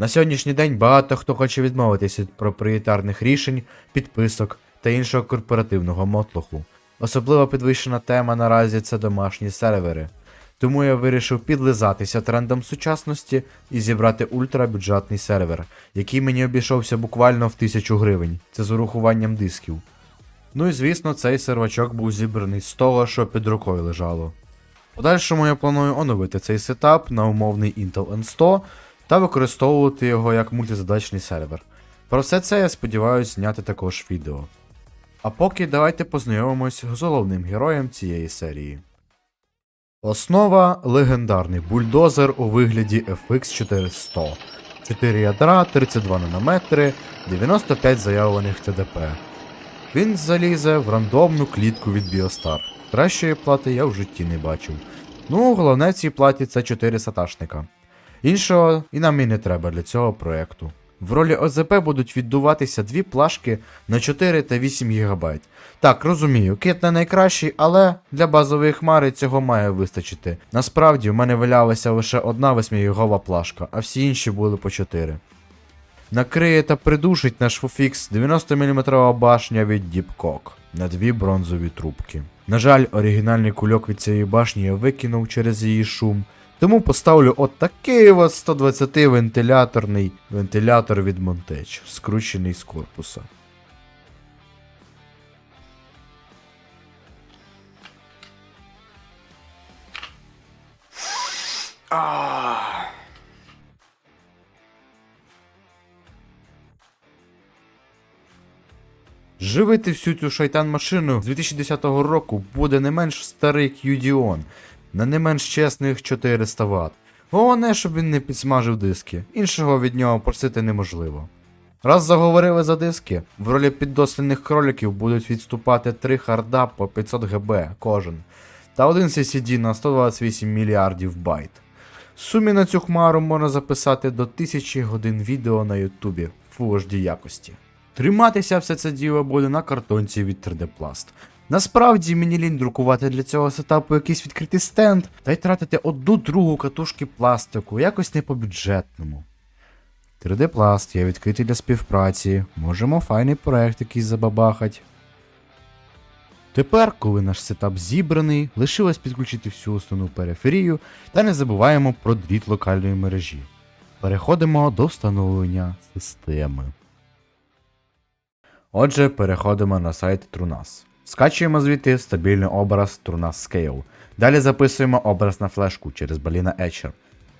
На сьогоднішній день багато хто хоче відмовитися від проприєтарних рішень, підписок та іншого корпоративного мотлоху. Особливо підвищена тема наразі це домашні сервери. Тому я вирішив підлизатися трендам сучасності і зібрати ультрабюджетний сервер, який мені обійшовся буквально в 1000 гривень. Це з урахуванням дисків. Ну і звісно, цей сервачок був зібраний з того, що під рукою лежало. В Подальшому я планую оновити цей сетап на умовний Intel N100 та використовувати його як мультизадачний сервер. Про все це я сподіваюся зняти також відео. А поки давайте познайомимось з головним героєм цієї серії. Основа легендарний бульдозер у вигляді FX400. 4 ядра, 32 нанометри, 95 заявлених ТДП. Він залізе в рандомну клітку від Biostar. Кращої плати я в житті не бачив. Ну, головне в цій платі це 4 саташника. Іншого і нам і не треба для цього проекту. В ролі ОЗП будуть віддуватися дві плашки на 4 та 8 ГБ. Так, розумію, кит не найкращий, але для базової хмари цього має вистачити. Насправді, в мене валялася лише одна 8 гігова плашка, а всі інші були по 4. Накриє та придушить наш фуфікс 90 мм башня від Deepcock на дві бронзові трубки. На жаль, оригінальний кульок від цієї башні я викинув через її шум, тому поставлю от такий от 120 вентиляторний вентилятор від Montage, скручений з корпуса. Живити всю цю шайтан-машину з 2010 року буде не менш старий QDON на не менш чесних 400 Вт. Головне, щоб він не підсмажив диски, іншого від нього просити неможливо. Раз заговорили за диски, в ролі піддослідних кроликів будуть відступати 3 харда по 500 ГБ кожен, та один CCD на 128 мільярдів байт. Сумі на цю хмару можна записати до 1000 годин відео на Ютубі в HD якості. Триматися все це діло буде на картонці від 3D Plast. Насправді мені лінь друкувати для цього сетапу якийсь відкритий стенд, та й тратити одну другу катушки пластику, якось не по-бюджетному. 3D Plast, я відкритий для співпраці, можемо файний проект якийсь забабахать. Тепер, коли наш сетап зібраний, лишилось підключити всю основну периферію та не забуваємо про дріт локальної мережі. Переходимо до встановлення системи. Отже, переходимо на сайт Trunas. Скачуємо звідти стабільний образ Trunas Scale. Далі записуємо образ на флешку через Balina Etcher.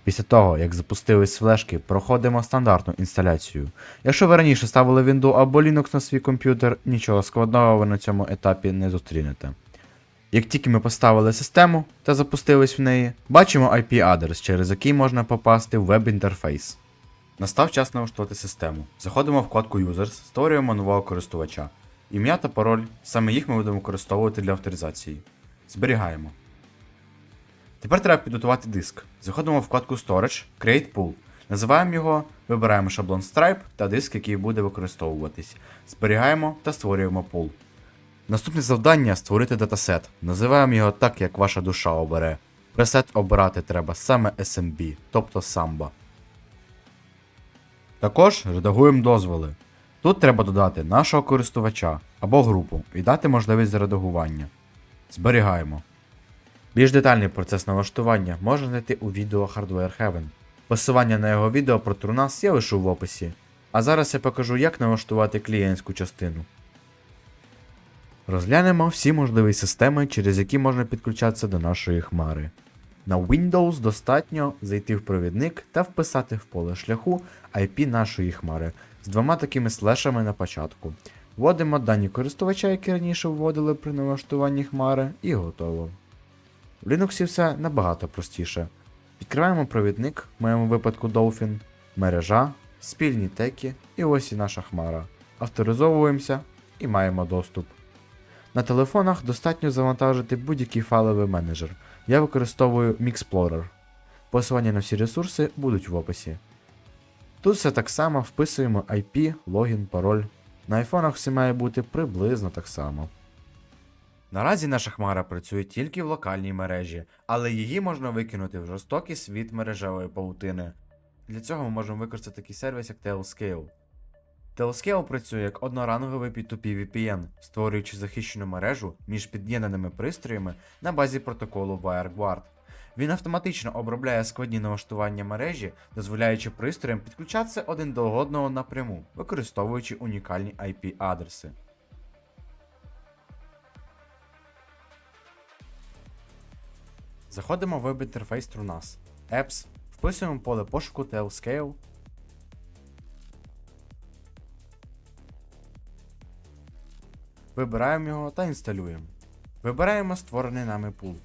Після того, як запустились флешки, проходимо стандартну інсталяцію. Якщо ви раніше ставили Windows або Linux на свій комп'ютер, нічого складного ви на цьому етапі не зустрінете. Як тільки ми поставили систему та запустились в неї, бачимо IP-адрес, через який можна попасти в веб-інтерфейс. Настав час налаштувати систему. Заходимо в вкладку Users, створюємо нового користувача. Ім'я та пароль, саме їх ми будемо використовувати для авторизації. Зберігаємо. Тепер треба підготувати диск. Заходимо в вкладку Storage, Create Pool. Називаємо його, вибираємо шаблон Stripe та диск, який буде використовуватись. Зберігаємо та створюємо пул. Наступне завдання створити датасет. Називаємо його так, як ваша душа обере. Пресет обирати треба саме SMB, тобто Samba. Також редагуємо дозволи. Тут треба додати нашого користувача або групу і дати можливість редагування. Зберігаємо. Більш детальний процес налаштування можна знайти у відео Hardware Heaven. Посилання на його відео про Trunas я лишу в описі. А зараз я покажу, як налаштувати клієнтську частину. Розглянемо всі можливі системи, через які можна підключатися до нашої хмари. На Windows достатньо зайти в провідник та вписати в поле шляху IP нашої хмари з двома такими слешами на початку. Вводимо дані користувача, які раніше вводили при налаштуванні хмари, і готово. В Linux все набагато простіше. Відкриваємо провідник, в моєму випадку Dolphin, мережа, спільні теки і ось і наша хмара. Авторизовуємося і маємо доступ. На телефонах достатньо завантажити будь-який файловий менеджер. Я використовую Mixplorer. Посилання на всі ресурси будуть в описі. Тут все так само вписуємо IP, логін, пароль. На айфонах все має бути приблизно так само. Наразі наша хмара працює тільки в локальній мережі, але її можна викинути в жорстокий світ мережевої паутини. Для цього ми можемо використати такий сервіс, як Tailscale. Tailscale працює як одноранговий P2P VPN, створюючи захищену мережу між під'єднаними пристроями на базі протоколу WireGuard. Він автоматично обробляє складні налаштування мережі, дозволяючи пристроям підключатися один до одного напряму, використовуючи унікальні IP-адреси. Заходимо в веб-інтерфейс TrueNAS. Apps, вписуємо поле пошуку Tailscale. Вибираємо його та інсталюємо. Вибираємо створений нами пул.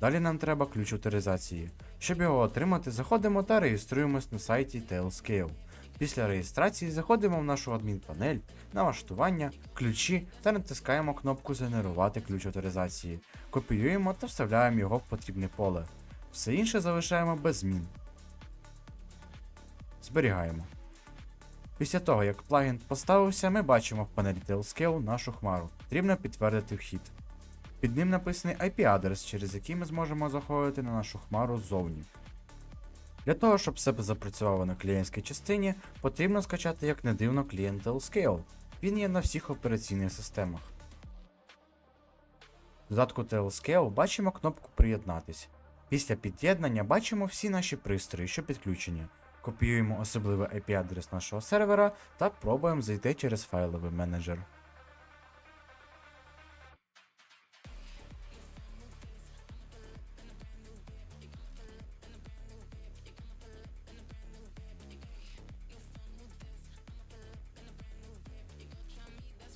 Далі нам треба ключ авторизації. Щоб його отримати, заходимо та реєструємось на сайті Tailscale. Після реєстрації заходимо в нашу адмінпанель, налаштування, ключі та натискаємо кнопку Згенерувати ключ авторизації. Копіюємо та вставляємо його в потрібне поле. Все інше залишаємо без змін. Зберігаємо. Після того, як плагін поставився, ми бачимо в панелі Tailscale нашу хмару. Потрібно підтвердити вхід. Під ним написаний IP-адрес, через який ми зможемо заходити на нашу хмару ззовні. Для того, щоб все запрацювало на клієнтській частині, потрібно скачати як не дивно клієнт Tailscale. Він є на всіх операційних системах. В додатку Tailscale бачимо кнопку Приєднатись. Після під'єднання бачимо всі наші пристрої, що підключені. Копіюємо особливий IP-адрес нашого сервера та пробуємо зайти через файловий менеджер.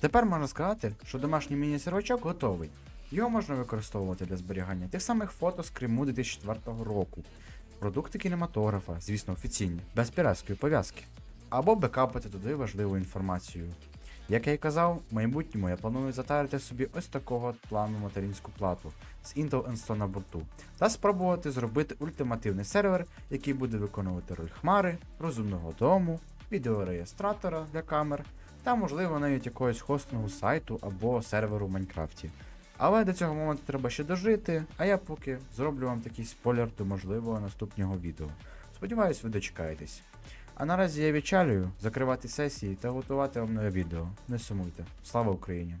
Тепер можна сказати, що домашній міні-сервачок готовий. Його можна використовувати для зберігання тих самих фото з Криму 2004 року, продукти кінематографа, звісно, офіційні, без піратської пов'язки, або бекапити туди важливу інформацію. Як я й казав, в майбутньому я планую затарити собі ось такого плану материнську плату з Intel N100 на борту та спробувати зробити ультимативний сервер, який буде виконувати роль хмари, розумного дому, відеореєстратора для камер та, можливо, навіть якогось хостингу сайту або серверу в Майнкрафті. Але до цього моменту треба ще дожити, а я поки зроблю вам такий спойлер до можливого наступного відео. Сподіваюсь, ви дочекаєтесь. А наразі я відчалюю закривати сесії та готувати вам нове відео. Не сумуйте. Слава Україні!